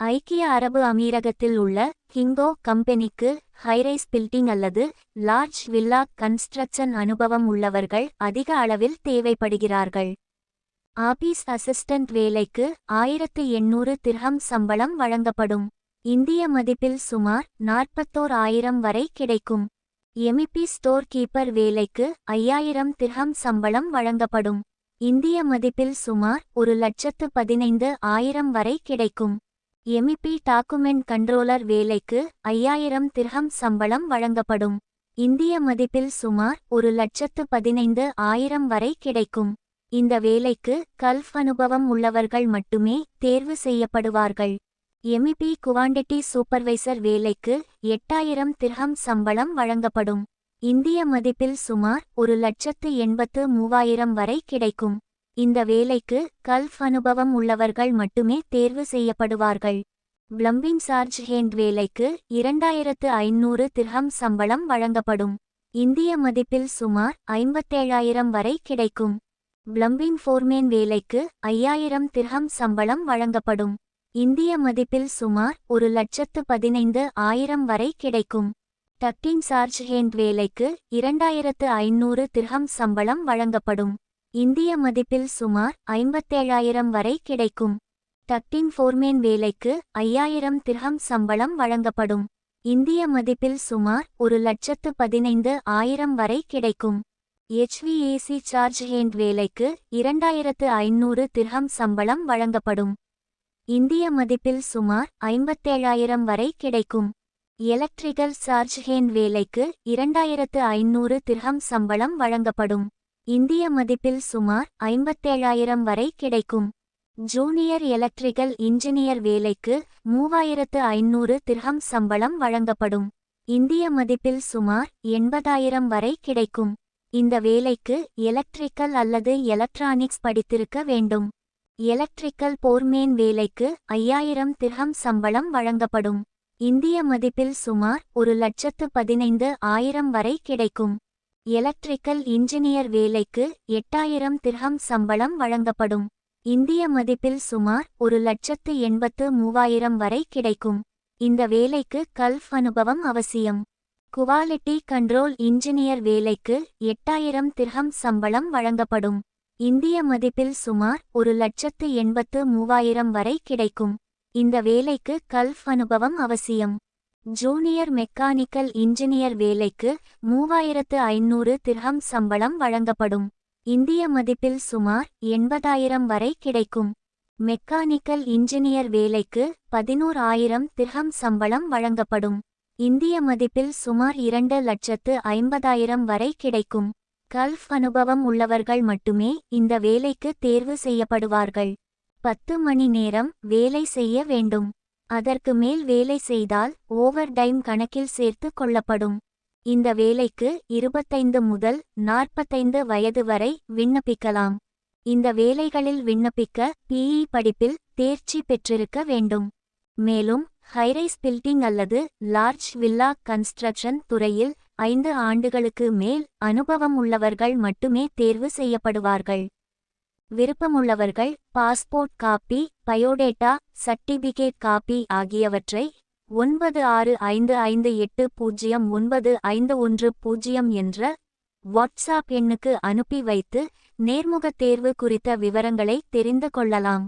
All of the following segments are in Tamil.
ஐக்கிய அரபு அமீரகத்தில் உள்ள கிங்கோ கம்பெனிக்கு ஹைரைஸ் பில்டிங் அல்லது லார்ஜ் வில்லா கன்ஸ்ட்ரக்ஷன் அனுபவம் உள்ளவர்கள் அதிக அளவில் தேவைப்படுகிறார்கள். ஆபீஸ் அசிஸ்டன்ட் வேலைக்கு ஆயிரத்து எண்ணூறு திர்ஹம் சம்பளம் வழங்கப்படும். இந்திய மதிப்பில் சுமார் நாற்பத்தோர் ஆயிரம் வரை கிடைக்கும். எமிபி ஸ்டோர் கீப்பர் வேலைக்கு ஐயாயிரம் திர்ஹம் சம்பளம் வழங்கப்படும். இந்திய மதிப்பில் சுமார் ஒரு லட்சத்து பதினைந்து ஆயிரம் வரை கிடைக்கும். எமிபி டாக்குமெண்ட் கண்ட்ரோலர் வேலைக்கு ஐயாயிரம் திர்ஹம் சம்பளம் வழங்கப்படும். இந்திய மதிப்பில் சுமார் ஒரு லட்சத்து பதினைந்து ஆயிரம் வரை கிடைக்கும். இந்த வேலைக்கு கல்ஃப் அனுபவம் உள்ளவர்கள் மட்டுமே தேர்வு செய்யப்படுவார்கள். எமிபி குவாண்டிட்டி சூப்பர்வைசர் வேலைக்கு எட்டாயிரம் திர்ஹம் சம்பளம் வழங்கப்படும். இந்திய மதிப்பில் சுமார் ஒரு லட்சத்து எண்பத்து மூவாயிரம் வரை கிடைக்கும். இந்த வேலைக்கு கல்ஃப் அனுபவம் உள்ளவர்கள் மட்டுமே தேர்வு செய்யப்படுவார்கள். பிளம்பிங் சார்ஜ் ஹேண்ட் வேலைக்கு இரண்டாயிரத்து ஐநூறு திர்ஹம் சம்பளம் வழங்கப்படும். இந்திய மதிப்பில் சுமார் ஐம்பத்தேழாயிரம் வரை கிடைக்கும். பிளம்பிங் ஃபோர்மேன் வேலைக்கு ஐயாயிரம் திர்ஹம் சம்பளம் வழங்கப்படும். இந்திய மதிப்பில் சுமார் ஒரு லட்சத்து பதினைந்து ஆயிரம் வரை கிடைக்கும். டக்கிங் சார்ஜ் ஹேண்ட் வேலைக்கு இரண்டாயிரத்து ஐநூறு திர்ஹம் சம்பளம் வழங்கப்படும். இந்திய மதிப்பில் சுமார் ஐம்பத்தேழாயிரம் வரை கிடைக்கும். டக்கிங் ஃபோர்மேன் வேலைக்கு ஐயாயிரம் திரகம் சம்பளம் வழங்கப்படும். இந்திய மதிப்பில் சுமார் ஒரு லட்சத்து பதினைந்து ஆயிரம் வரை கிடைக்கும். ஹெச்விஏசி சார்ஜ் ஹேண்ட் வேலைக்கு இரண்டாயிரத்து ஐநூறு திரகம் சம்பளம் வழங்கப்படும். இந்திய மதிப்பில் சுமார் ஐம்பத்தேழாயிரம் வரை கிடைக்கும். எலக்ட்ரிக்கல் சார்ஜ் ஹேண்ட் வேலைக்கு இரண்டாயிரத்து ஐநூறு திரகம் சம்பளம் வழங்கப்படும். இந்திய மதிப்பில் சுமார் ஐம்பத்தேழாயிரம் வரை கிடைக்கும். ஜூனியர் எலக்ட்ரிக்கல் இன்ஜினியர் வேலைக்கு மூவாயிரத்து ஐநூறு திர்ஹம் சம்பளம் வழங்கப்படும். இந்திய மதிப்பில் சுமார் எண்பதாயிரம் வரை கிடைக்கும். இந்த வேலைக்கு எலக்ட்ரிக்கல் அல்லது எலக்ட்ரானிக்ஸ் படித்திருக்க வேண்டும். எலக்ட்ரிக்கல் போர்மேன் வேலைக்கு ஐயாயிரம் திர்ஹம் சம்பளம் வழங்கப்படும். இந்திய மதிப்பில் சுமார் ஒரு லட்சத்து பதினைந்து ஆயிரம் வரை கிடைக்கும். எலக்ட்ரிக்கல் இன்ஜினியர் வேலைக்கு எட்டாயிரம் திர்ஹம் சம்பளம் வழங்கப்படும். இந்திய மதிப்பில் சுமார் ஒரு லட்சத்து எண்பத்து மூவாயிரம் வரை கிடைக்கும். இந்த வேலைக்கு கல்ஃப் அனுபவம் அவசியம். குவாலிட்டி கண்ட்ரோல் இன்ஜினியர் வேலைக்கு எட்டாயிரம் திர்ஹம் சம்பளம் வழங்கப்படும். இந்திய மதிப்பில் சுமார் ஒரு லட்சத்து எண்பத்து மூவாயிரம் வரை கிடைக்கும். இந்த வேலைக்கு கல்ஃப் அனுபவம் அவசியம். ஜூனியர் மெக்கானிக்கல் இன்ஜினியர் வேலைக்கு மூவாயிரத்து ஐநூறு திர்ஹம் சம்பளம் வழங்கப்படும். இந்திய மதிப்பில் சுமார் எண்பதாயிரம் வரை கிடைக்கும். மெக்கானிக்கல் இன்ஜினியர் வேலைக்கு பதினோர் ஆயிரம் திர்ஹம் சம்பளம் வழங்கப்படும். இந்திய மதிப்பில் சுமார் இரண்டு லட்சத்து ஐம்பதாயிரம் வரை கிடைக்கும். கல்ஃப் அனுபவம் உள்ளவர்கள் மட்டுமே இந்த வேலைக்கு தேர்வு செய்யப்படுவார்கள். பத்து மணி நேரம் வேலை செய்ய வேண்டும். அதற்கு மேல் வேலை செய்தால் ஓவர் டைம் கணக்கில் சேர்த்து கொள்ளப்படும். இந்த வேலைக்கு இருபத்தைந்து முதல் நாற்பத்தைந்து வயது வரை விண்ணப்பிக்கலாம். இந்த வேலைகளில் விண்ணப்பிக்க பிஇ படிப்பில் தேர்ச்சி பெற்றிருக்க வேண்டும். மேலும் ஹைரைஸ் பில்டிங் அல்லது லார்ஜ் வில்லா கன்ஸ்ட்ரக்ஷன் துறையில் ஐந்து ஆண்டுகளுக்கு மேல் அனுபவம் உள்ளவர்கள் மட்டுமே தேர்வு செய்யப்படுவார்கள். விருப்பமுள்ளவர்கள் passport copy biodata certificate copy ஆகியவற்றை ஒன்பது ஆறு ஐந்து ஐந்து எட்டு பூஜ்ஜியம் ஒன்பது ஐந்து ஒன்று பூஜ்ஜியம் என்ற வாட்ஸ்ஆப் எண்ணுக்கு அனுப்பி வைத்து நேர்முகத் தேர்வு குறித்த விவரங்களை தெரிந்து கொள்ளலாம்.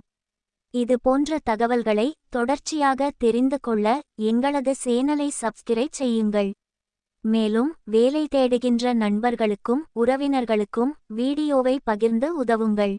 இது போன்ற தகவல்களை தொடர்ச்சியாக தெரிந்து கொள்ள எங்களது சேனலை சப்ஸ்கிரைப் செய்யுங்கள். மேலும் வேலை தேடுகின்ற நண்பர்களுக்கும் உறவினர்களுக்கும் வீடியோவை பகிர்ந்து உதவுங்கள்.